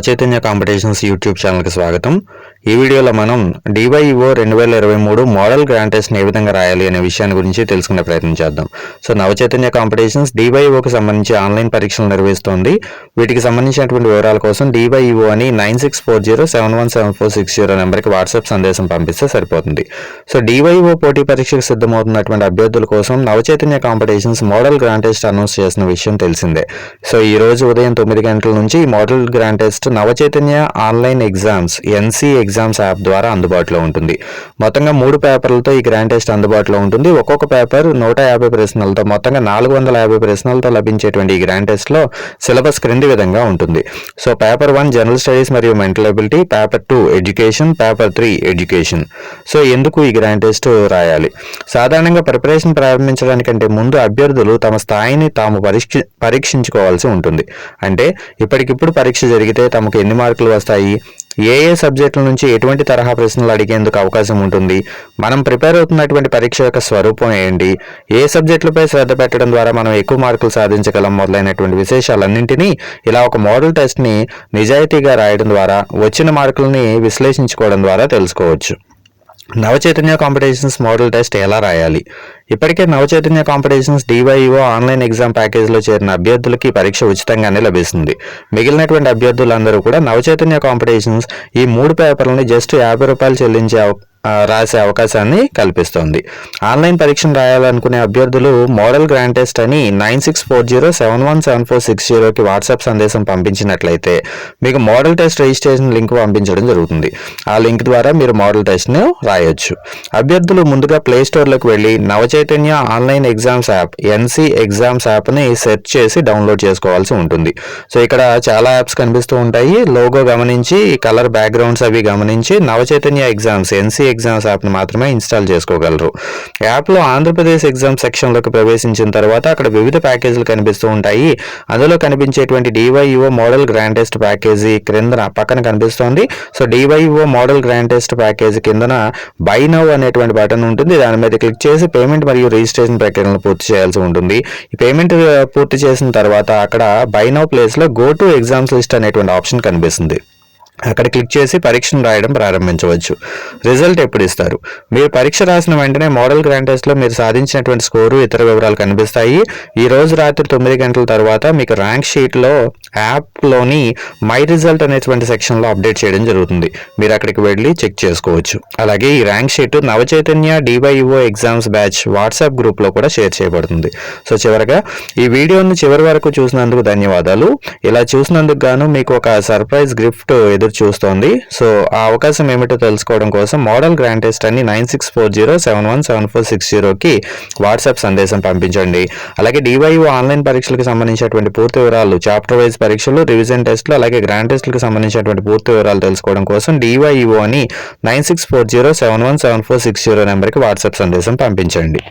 Navachaitanya competitions YouTube ఛానల్కి స్వాగతం ఈ వీడియోలో మనం డివైఓ రెండు వేల ఇరవై మూడు మోడల్ గ్రాండ్ టెస్ట్ని ఏ విధంగా రాయాలి అనే విషయాన్ని గురించి తెలుసుకునే ప్రయత్నం చేద్దాం. సో నవచైతన్య కాంపిటీషన్స్ డివైఓకి సంబంధించి ఆన్లైన్ పరీక్షలు నిర్వహిస్తోంది. వీటికి సంబంధించినటువంటి వివరాల కోసం డివైఓ అని nine six four zero seven one seven four six zero నెంబర్కి వాట్సాప్ సందేశం పంపిస్తే సరిపోతుంది. సో డివైఓ పోటీ పరీక్షకు సిద్ధమవుతున్నటువంటి అభ్యర్థుల కోసం Navachaitanya competitions model grand test announce చేసిన విషయం తెలిసిందే. సో ఈ రోజు ఉదయం తొమ్మిది గంటల నుంచి ఈ model grand test Navachaitanya online exams NC exams app ద్వారా అందుబాటులో ఉంటుంది. మొత్తంగా మూడు పేపర్లతో ఈ గ్రాండ్ టెస్ట్ అందుబాటులో ఉంటుంది. ఒక్కొక్క పేపర్ నూట యాభై ప్రశ్నలతో మొత్తంగా నాలుగు వందల యాభై ప్రశ్నలతో లభించేటువంటి ఈ గ్రాండ్ టెస్ట్లో సిలబస్ క్రింది విధంగా ఉంటుంది. So paper one general studies మరియు mental ability paper two education paper three education. So ఎందుకు ఈ గ్రాండ్ టెస్ట్ రాయాలి? సాధారణంగా ప్రిపరేషన్ ప్రారంభించడానికంటే ముందు అభ్యర్థులు తమ స్థాయిని తాము పరీక్ష పరీక్షించుకోవాల్సి ఉంటుంది. అంటే ఇప్పటికిప్పుడు పరీక్ష జరిగితే తమకు ఎన్ని మార్కులు వస్తాయి? ఏ ఏ సబ్జెక్టుల నుంచి ఎటువంటి తరహా ప్రశ్నలు అడిగేందుకు అవకాశం ఉంటుంది? మనం ప్రిపేర్ అవుతున్నటువంటి పరీక్ష యొక్క స్వరూపం ఏంటి? ఏ సబ్జెక్టులపై శ్రద్ధ పెట్టడం ద్వారా మనం ఎక్కువ మార్కులు సాధించగలం మొదలైనటువంటి విశేషాలన్నింటినీ ఇలా ఒక మోడల్ టెస్ట్ని నిజాయితీగా రాయడం ద్వారా వచ్చిన మార్కుల్ని విశ్లేషించుకోవడం ద్వారా తెలుసుకోవచ్చు. నవచైతన్య కాంపిటీషన్స్ మోడల్ టెస్ట్ ఎలా రాయాలి? ఇప్పటికే Navachaitanya competitions DYO online exam ప్యాకేజ్లో చేరిన అభ్యర్థులకి పరీక్ష ఉచితంగానే లభిస్తుంది. మిగిలినటువంటి అభ్యర్థులందరూ కూడా నవచైతన్య కాంపిటీషన్స్ ఈ మూడు పేపర్లని జస్ట్ యాభై రూపాయలు చెల్లించే రాసే అవకాశాన్ని కల్పిస్తోంది. ఆన్లైన్ పరీక్షను రాయాలనుకునే అభ్యర్థులు మోడల్ గ్రాండ్ టెస్ట్ అని nine six four zero seven one seven four six జీరోకి వాట్సాప్ సందేశం పంపించినట్లయితే మీకు మోడల్ టెస్ట్ రిజిస్ట్రేషన్ లింక్ పంపించడం జరుగుతుంది. ఆ లింక్ ద్వారా మీరు మోడల్ టెస్ట్ను రాయొచ్చు. అభ్యర్థులు ముందుగా ప్లే స్టోర్లోకి వెళ్ళి Navachaitanya online exams app NC exams యాప్ని సెర్చ్ చేసి డౌన్లోడ్ చేసుకోవాల్సి ఉంటుంది. సో ఇక్కడ చాలా యాప్స్ కనిపిస్తూ ఉంటాయి. లోగో గమనించి కలర్ బ్యాక్గ్రౌండ్స్ అవి గమనించి నవచైతన్య ఎగ్జామ్స్ ఎన్సీ ఎగ్జామ్స్ యాప్ను మాత్రమే ఇన్స్టాల్ చేసుకోగలరు. యాప్లో ఆంధ్రప్రదేశ్ ఎగ్జామ్ సెక్షన్లోకి ప్రవేశించిన తర్వాత అక్కడ వివిధ ప్యాకేజీలు కనిపిస్తూ ఉంటాయి. అందులో కనిపించేటువంటి DYO model grand test package క్రిందన పక్కన కనిపిస్తోంది. So DYO model grand test package కిందన బై అనేటువంటి బటన్ ఉంటుంది. దాని మీద క్లిక్ చేసి పేమెంట్ మరియు రిజిస్ట్రేషన్ ప్రక్రియలను పూర్తి చేయాల్సి ఉంటుంది. ఈ పేమెంట్ పూర్తి చేసిన తర్వాత అక్కడ బై ప్లేస్లో గో టు ఎగ్జామ్స్ లిస్ట్ అనేటువంటి ఆప్షన్ కనిపిస్తుంది. అక్కడ క్లిక్ చేసి పరీక్షను రాయడం ప్రారంభించవచ్చు. రిజల్ట్ ఎప్పుడు ఇస్తారు? మీరు పరీక్ష రాసిన వెంటనే మోడల్ గ్రాండ్ టెస్ట్లో మీరు సాధించినటువంటి స్కోరు ఇతర వివరాలు కనిపిస్తాయి. ఈ రోజు రాత్రి తొమ్మిది గంటల తర్వాత మీకు ర్యాంక్ షీట్లో యాప్లోని మై రిజల్ట్ అనేటువంటి సెక్షన్లో అప్డేట్ చేయడం జరుగుతుంది. మీరు అక్కడికి వెళ్ళి చెక్ చేసుకోవచ్చు. అలాగే ఈ rank sheet Navachaitanya DYO exams batch WhatsApp గ్రూప్లో కూడా షేర్ చేయబడుతుంది. సో చివరగా ఈ వీడియోను చివరి వరకు చూసినందుకు ధన్యవాదాలు. ఇలా చూసినందుకు గాను మీకు ఒక సర్ప్రైజ్ గిఫ్ట్ ఎదురు చూస్తోంది. సో ఆ అవకాశం ఏమిటో తెలుసుకోవడం కోసం మోడల్ గ్రాండ్ టెస్ట్ అని nine six four zero seven one seven four six జీరోకి వాట్సాప్ సందేశం పంపించండి. అలాగే డివైఓ ఆన్లైన్ పరీక్షలకు సంబంధించినటువంటి పూర్తి వివరాలు చాప్టర్ వైజ్ పరీక్షలు రివిజన్ టెస్ట్లు అలాగే గ్రాండ్ టెస్ట్లకు సంబంధించినటువంటి పూర్తి వివరాలు తెలుసుకోవడం కోసం డివైఈఓ అని nine six four zero seven one seven four six zero నెంబర్కి వాట్సాప్ సందేశం పంపించండి.